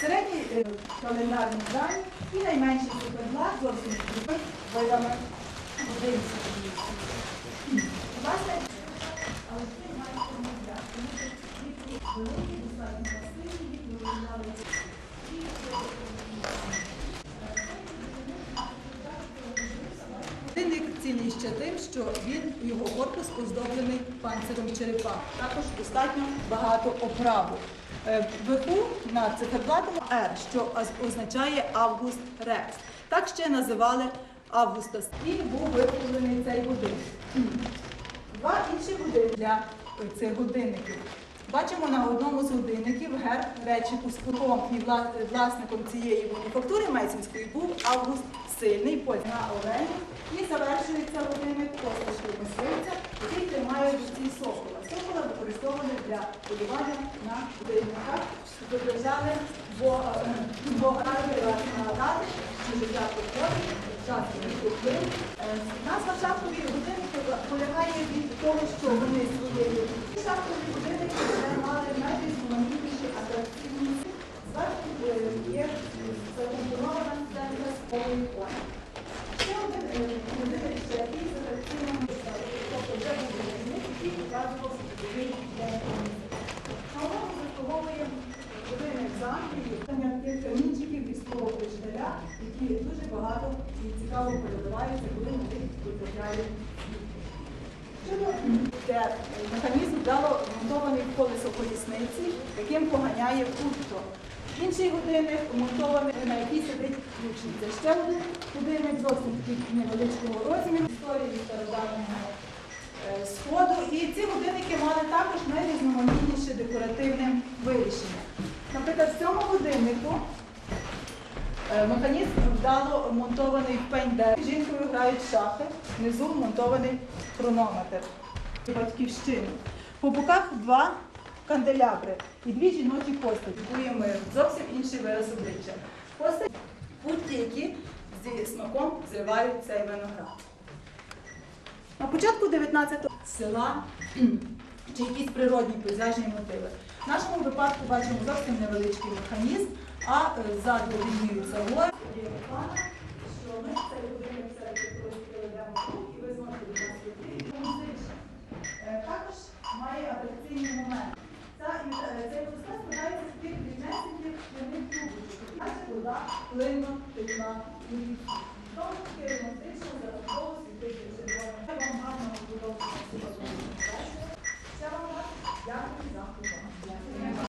середній е, календарний день і найменший циферблат зовсім видами годинців. Власне, але ти маєш помовляти, тому що великі, достатньо їх виробляли Годинник цінний ще тим, що він його корпус оздоблений панциром черепа. Також достатнььо багато оправу. Е, на циферблатому R, що означає Август Рекс. Так ще називали Августа. І був вироблений цей годинник. Два інші години для е, цих годинників. Бачимо на одному з годинників герб речі спором і власником цієї мануфактури Мейсінської був Август Сильний, на Олені. І завершується для полювання на годинниках, виправляли, бо, е, бо радили нагадати, що життя проходить, час відступив. Назва шахтові годинники полягає від того, що вони своєю шахтові годинники мали найрізноманітніші атракційні. Зверху е, є закомпонована сценка з повної плані. Ще один е, годинник який з атракційними тобто вже годинник, який показував світовий день. Чому ми заслуговуємо годинник з Англії, тих камінчиків військового кришталя, які дуже багато і цікаво передаваються, коли них потрапляють Щодо де механізм вдало монтований в колесо колісниці, яким поганяє футто. Інший годинник монтований, на якій сидить ключниця. Ще один годинник зовсім такий невеличкого розміру історії стародавнього е, сходу. І ці мали також найрізноманітніше декоративне вирішення. Наприклад, в цьому годиннику Е, Механізм вдало монтований в пень дерева. Жінкою грають шахи, внизу монтований хронометр батьківщини. По боках два канделябри і дві жіночі постаті. Мир. Зовсім інший вираз обличчя. Постать путті, які зі смаком зривають цей виноград. На початку 19-го села чи якісь природні пейзажні мотиви. В нашому випадку бачимо зовсім невеличкий механізм, а е, ззаду відміються гори. Що ми цей будинок все-таки приведемо і ви до нас. Е, Також має атракційний момент. Цей водоспад складається з таких дрібнесеньких шкляних трубочок. Вода плинно текла у лісі. Тому таки романтично